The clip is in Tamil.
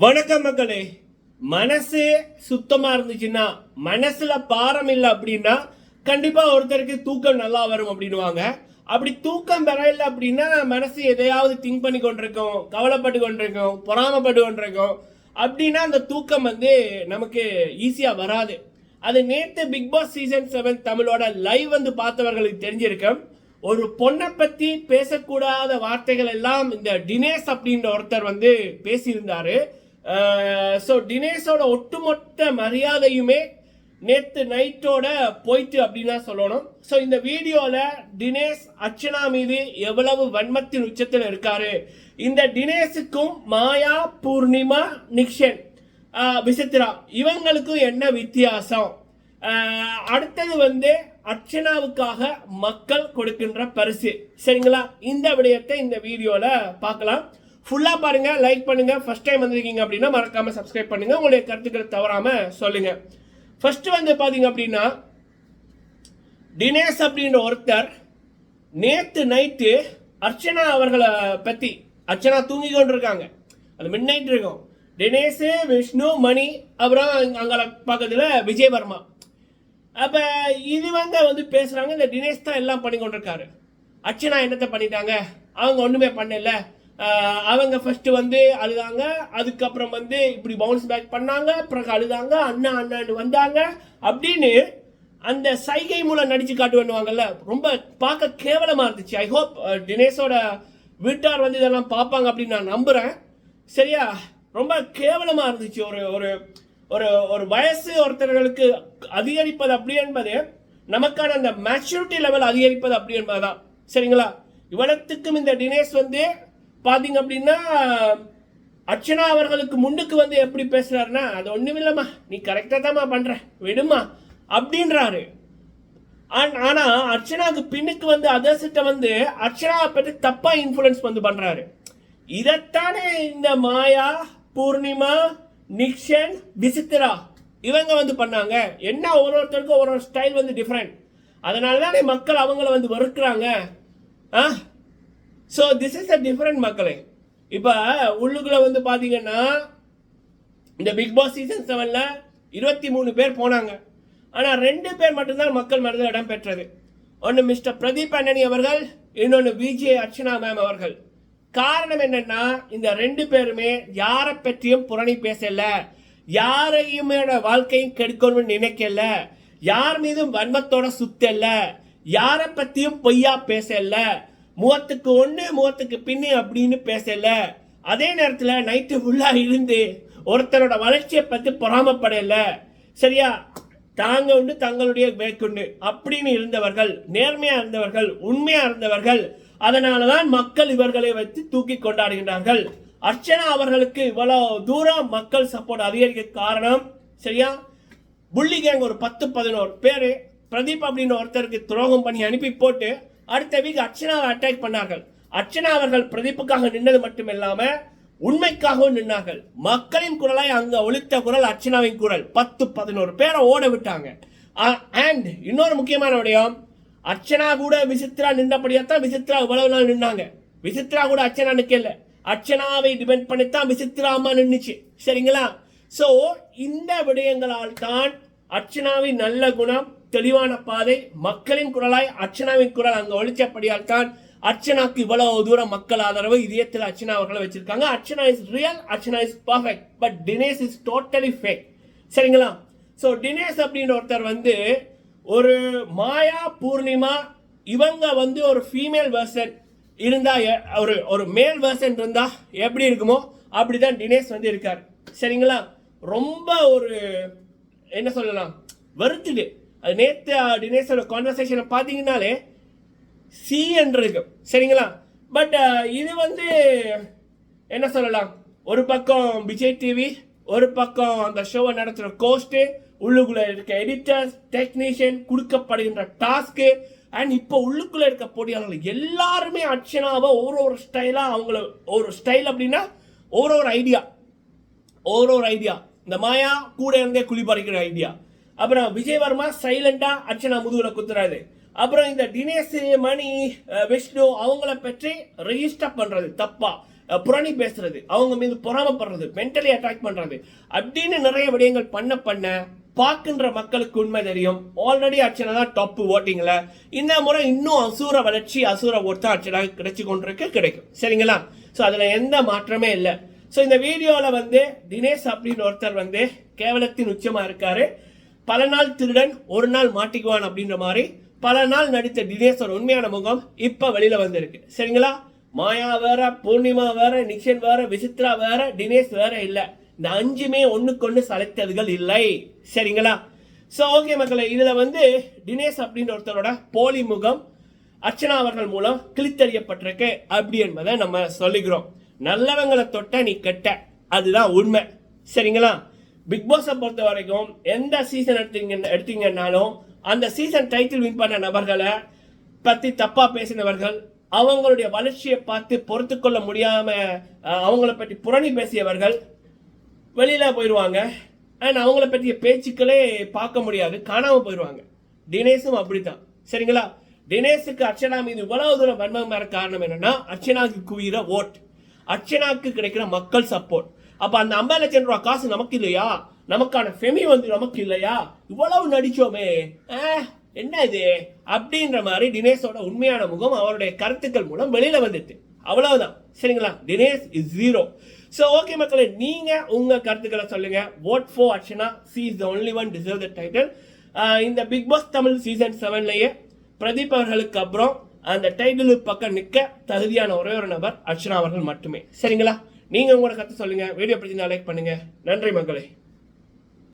வணக்கம் மக்களே. மனசு சுத்தமா இருந்துச்சுன்னா மனசுல பாரம் இல்லை அப்படின்னா கண்டிப்பா ஒருத்தருக்கு தூக்கம் நல்லா வரும் அப்படின்னுவாங்க. அப்படி தூக்கம் வரையில அப்படின்னா மனசு எதையாவது திங்க் பண்ணி கொண்டிருக்கோம் கவலைப்பட்டு கொண்டிருக்கோம் பொறாமப்பட்டு கொண்டிருக்கோம். அப்படின்னா அந்த தூக்கம் வந்து நமக்கு ஈஸியா வராது. அது நேத்து பிக் பாஸ் சீசன் செவன் தமிழோட லைவ் வந்து பார்த்தவர்களுக்கு தெரிஞ்சிருக்கும். ஒரு பொண்ணை பத்தி பேசக்கூடாத வார்த்தைகள் எல்லாம் இந்த டினேஷ் அப்படின்ற ஒருத்தர் வந்து பேசியிருந்தாரு. ஸோ தினேஷோட ஒட்டுமொத்த மரியாதையுமே நேற்று நைட்டோட போயிட்டு அப்படின்னு தான் சொல்லணும். ஸோ இந்த வீடியோவில் தினேஷ் அர்ச்சனா மீது எவ்வளவு வன்மத்தின் உச்சத்தில் இருக்காரு? இந்த தினேஷுக்கும் மாயா பூர்ணிமா நிக்ஷன் விசித்திரா விசித்ரா இவங்களுக்கும் என்ன வித்தியாசம்? அடுத்தது வந்து அர்ச்சனாவுக்காக மக்கள் கொடுக்கின்ற பரிசு. சரிங்களா? இந்த விடயத்தை இந்த வீடியோவில் பார்க்கலாம். ஃபுல்லாக பாருங்கள் லைக் பண்ணுங்கள் ஃபஸ்ட் டைம் வந்திருக்கீங்க அப்படின்னா மறக்காமல் சப்ஸ்கிரைப் பண்ணுங்க. உங்களுடைய கருத்துக்களை தவறாமல் சொல்லுங்கள் ஃபஸ்ட்டு வந்து பார்த்தீங்க அப்படின்னா தினேஷ் அப்படின்ற ஒருத்தர் நேற்று நைட்டு அர்ச்சனா அவர்களை பற்றி அர்ச்சனா தூங்கி கொண்டிருக்காங்க. அது மிட் நைட் இருக்கும். தினேஷ் விஷ்ணு மணி அப்புறம் அங்கே பக்கத்தில் விஜயவர்மா. அப்போ இதுவங்க வந்து பேசுகிறாங்க இந்த தினேஷ் தான் எல்லாம் பண்ணி கொண்டிருக்காரு. அர்ச்சனா என்னத்தை பண்ணிட்டாங்க? அவங்க ஒன்றுமே பண்ணல. அவங்க ஃபர்ஸ்ட் வந்து அழுதாங்க. அதுக்கப்புறம் வந்து இப்படி பவுன்ஸ் பேக் பண்ணாங்க. பிறகு அழுதாங்க. அண்ணா அண்ணான்னு வந்தாங்க. அப்படின்னு அந்த சைகை மூலம் நடிச்சு காட்டுவாங்கல்ல ரொம்ப பார்க்க கேவலமா இருந்துச்சு. ஐ ஹோப் தினேஷோட வீட்டார் வந்து இதெல்லாம் பார்ப்பாங்க அப்படின்னு நான் நம்புறேன். சரியா? ரொம்ப கேவலமா இருந்துச்சு. ஒரு ஒரு ஒரு ஒரு வயசு ஒருத்தர்களுக்கு அதிகரிப்பது அப்படி என்பது நமக்கான அந்த மெச்சூரிட்டி லெவல் அதிகரிப்பது அப்படி என்பதுதான். சரிங்களா? இவ்வளத்துக்கும் இந்த டினேஷ் வந்து பார்த்தீங்க அப்படின்னா அர்ச்சனா அவர்களுக்கு முன்னுக்கு வந்து எப்படி பேசுகிறாருன்னா அது ஒண்ணுமில்லம்மா நீ கரெக்டாக தாம்மா பண்ணுற விடுமா அப்படின்றாரு. ஆனால் அர்ச்சனாவுக்கு பின்னுக்கு வந்து அதர்சிட்ட வந்து அர்ச்சனாவை பற்றி தப்பாக இன்ஃப்ளூயன்ஸ் வந்து பண்ணுறாரு இதைத்தானே இந்த மாயா பூர்ணிமா நிக்ஷன் விசித்திரா இவங்க வந்து பண்ணாங்க. என்ன ஒரு ஒருத்தருக்கும் ஒரு ஒரு ஸ்டைல் வந்து டிஃப்ரெண்ட் அதனால தானே மக்கள் அவங்கள வந்து வெறுக்கிறாங்க. ஆ? So this is a different மக்களே இப்போ உள்ளுக்குள்ளே வந்து பார்த்தீங்கன்னா இந்த பிக் பாஸ் சீசன் செவனில் இருபத்தி மூணு பேர் போனாங்க. ஆனால் ரெண்டு பேர் மட்டும்தான் மக்கள் மனதில் இடம் பெற்றது. ஒன்று மிஸ்டர் பிரதீப் அண்ணனி அவர்கள் இன்னொன்று விஜய் அர்ச்சனா மேம் அவர்கள். காரணம் என்னன்னா இந்த ரெண்டு பேருமே யாரை பற்றியும் புரணி பேசல. யாரையுமே வாழ்க்கையும் கெடுக்கணும்னு நினைக்கல. யார் மீதும் வன்மத்தோட சுத்தல. யாரை பற்றியும் பொய்யா பேசல. முகத்துக்கு ஒன்று முகத்துக்கு பின்னு அப்படின்னு பேசலை. அதே நேரத்தில் நைட்டு ஃபுல்லாக இருந்து ஒருத்தரோட வளர்ச்சியை பற்றி பொறாமப்படலை. சரியா? தாங்க உண்டு தங்களுடைய வேக்குண்டு அப்படின்னு இருந்தவர்கள் நேர்மையாக இருந்தவர்கள் உண்மையாக இருந்தவர்கள் அதனாலதான் மக்கள் இவர்களை வைத்து தூக்கி கொண்டாடுகின்றார்கள். அர்ச்சனா அவர்களுக்கு இவ்வளோ தூரம் மக்கள் சப்போர்ட் அதிகரிக்க காரணம் சரியா? புள்ளி கேங் ஒரு பத்து பதினோரு பேர் பிரதீப் அப்படின்னு ஒருத்தருக்கு துரோகம் பண்ணி அனுப்பி போட்டு அடுத்த வீக் அர்ச்சனாவை அட்டாக் பண்ணார்கள். அர்ச்சனா அவர்கள் பிரதிப்புக்காக நின்றது மட்டும் உண்மைக்காகவும் நின்னார்கள். மக்களின் குரலாய் அங்க ஒழித்த குரல் அர்ச்சனாவின் குரல். பத்து பதினோரு பேரை ஓட விட்டாங்க. அண்ட் இன்னொரு முக்கியமான விடயம் அர்ச்சனா கூட விசித்ரா நின்றபடியாத்தான் விசித்ரா இவ்வளவு நாள் நின்னாங்க. விசித்ரா கூட அர்ச்சனா நிக்கல அர்ச்சனாவை டிபெண்ட் பண்ணித்தான் விசித்ரா அம்மா நின்றுச்சு சரிங்களா? சோ இந்த விடயங்களால் தான் அர்ச்சனாவின் நல்ல குணம் தெளிவான பாதை. மக்களின் குரலாய் அர்ச்சனாவின் குரல் அங்க ஒழிச்சபடியால் தான் அர்ச்சனாக்கு இவ்வளவு தூரம் மக்கள் ஆதரவு. இதயத்தில் அர்ச்சனா அவர்களை வச்சிருக்காங்க. Archana is real Archana is perfect but Dinesh is totally fake சரிங்களா? ஸோ தினேஷ் அப்படின்ற ஒருத்தர் வந்து ஒரு மாயா பூர்ணிமா இவங்க வந்து ஒரு ஃபீமேல் வெர்சன் இருந்தா ஒரு ஒரு மேல் வேர்சன் இருந்தா எப்படி இருக்குமோ அப்படிதான் தினேஷ் வந்து இருக்கார். சரிங்களா? ரொம்ப ஒரு என்ன சொல்லலாம்? வருத்துடு அது நேத்து அஹ், தினேஷோட கான்வர்சேஷனை பார்த்தீங்கன்னாலே சி இருக்கு சரிங்களா? பட் இது வந்து என்ன சொல்லலாம்? ஒரு பக்கம் விஜய் டிவி ஒரு பக்கம் அந்த ஷோவை நடத்துகிற கோஸ்ட்டு உள்ளுக்குள்ளே இருக்க எடிட்டர்ஸ் டெக்னீஷியன் கொடுக்கப்படுகின்ற டாஸ்க்கு அண்ட் இப்போ உள்ளுக்குள்ளே இருக்க போட்டியாளர்கள் எல்லாருமே அர்ச்சனாவை ஒரு ஒரு ஸ்டைலாக அவங்கள ஒரு ஸ்டைல் அப்படின்னா ஒரு ஒரு ஐடியா ஒரு ஒரு ஐடியா இந்த மாயா கூட இருந்தே குழி ஐடியா அப்புறம் விஜயவர்மா சைலண்டா அர்ச்சனா முதுகுல குத்துறாரு. அப்புறம் இந்த தினேஷ் மணி விஷ்ணு அவங்கள பற்றி ரெஜிஸ்டர் பண்றது தப்பா. புரணி பேசுறது அவங்க மீது பொறாமப்படுறது மென்டலி அட்டாக் பண்றது. அப்படின்னு நிறைய விடயங்கள் பண்ண பண்ண பார்க்கின்ற மக்களுக்கு உண்மை தெரியும். ஆல்ரெடி அர்ச்சனா தான் டாப் ஓட்டிங்ல இந்த முறை இன்னும் அசூர வளர்ச்சி அசூர ஓட்டு தான் அர்ச்சனா கிடைச்சு கொண்டிருக்கு கிடைக்கும். சரிங்களா? ஸோ அதில் எந்த மாற்றமே இல்லை. ஸோ இந்த வீடியோவில் வந்து தினேஷ் அப்படின்னு ஒருத்தர் வந்து கேவலத்தின் உச்சமாக இருக்காரு. பல நாள் திருடன் ஒரு நாள் மாட்டிக்குவான் அப்படின்ற மாதிரி பல நாள் நடித்த தினேஷோட உண்மையான முகம் இப்போ வெளியில் வந்திருக்கு. சரிங்களா? மாயா வேற பூர்ணிமா வேற நிக்ஷன் வேற விசித்ரா வேற தினேஷ் வேற இல்லை. இந்த அஞ்சுமே ஒன்றுக்கொன்று சலைத்ததுகள் இல்லை. சரிங்களா? ஸோ ஓகே மக்களை இதில் வந்து தினேஷ் அப்படின்ற ஒருத்தரோட போலி முகம் அர்ச்சனா அவர்கள் மூலம் கிழித்தறியப்பட்டிருக்கு அப்படி என்பதை நம்ம சொல்லிக்கிறோம். நல்லவங்களை தொட்ட நீ கெட்ட. அதுதான் உண்மை. சரிங்களா? பிக் பாஸை பொறுத்த வரைக்கும் எந்த சீசன் எடுத்தீங்க எடுத்தீங்கன்னாலும் அந்த சீசன் டைட்டில் வின் பண்ண நபர்களை பற்றி தப்பாக பேசினவர்கள் அவங்களுடைய வளர்ச்சியை பார்த்து பொறுத்து கொள்ள அவங்கள பற்றி புரணி பேசியவர்கள் வெளியில போயிடுவாங்க அண்ட் அவங்கள பற்றிய பேச்சுக்களே பார்க்க முடியாது காணாமல் போயிடுவாங்க தினேஷும் அப்படித்தான். சரிங்களா? தினேஷுக்கு அர்ச்சனா மீது இவ்வளவு தூரம் வன்மம் வர காரணம் என்னன்னா அர்ச்சனாவுக்கு குவிகிற ஓட் அர்ச்சனாவுக்கு கிடைக்கிற மக்கள் சப்போர்ட் அப்ப அந்த ஐம்பது லட்சம் ரூபாய் காசு நமக்கு இல்லையா நமக்கான ஃபெமி வந்து நமக்கு இல்லையா இவ்வளவு நடிச்சோமே. என்ன இது? அப்படின்ற மாதிரி தினேஷோட உண்மையான முகம் அவருடைய கருத்துக்கள் மூலம் வெளியில வந்துட்டு. அவ்வளவுதான். சரிங்களா? Dinesh is zero so okay மக்களே நீங்க உங்க கருத்துக்களை சொல்லுங்க. Vote for Archana. She is the only one deserve the title இந்த பிக் பாஸ் தமிழ் சீசன் செவன்லயே பிரதீப் அவர்களுக்கு அப்புறம் அந்த டைட்டிலுக்கு பக்கம் நிற்க தகுதியான ஒரே ஒரு நபர் அர்ச்சனா அவர்கள் மட்டுமே. சரிங்களா? நீங்கள் உங்களோட கற்று சொல்லுங்கள் வீடியோ பிடிச்சிருந்தா லைக் பண்ணுங்கள் நன்றி மக்களே.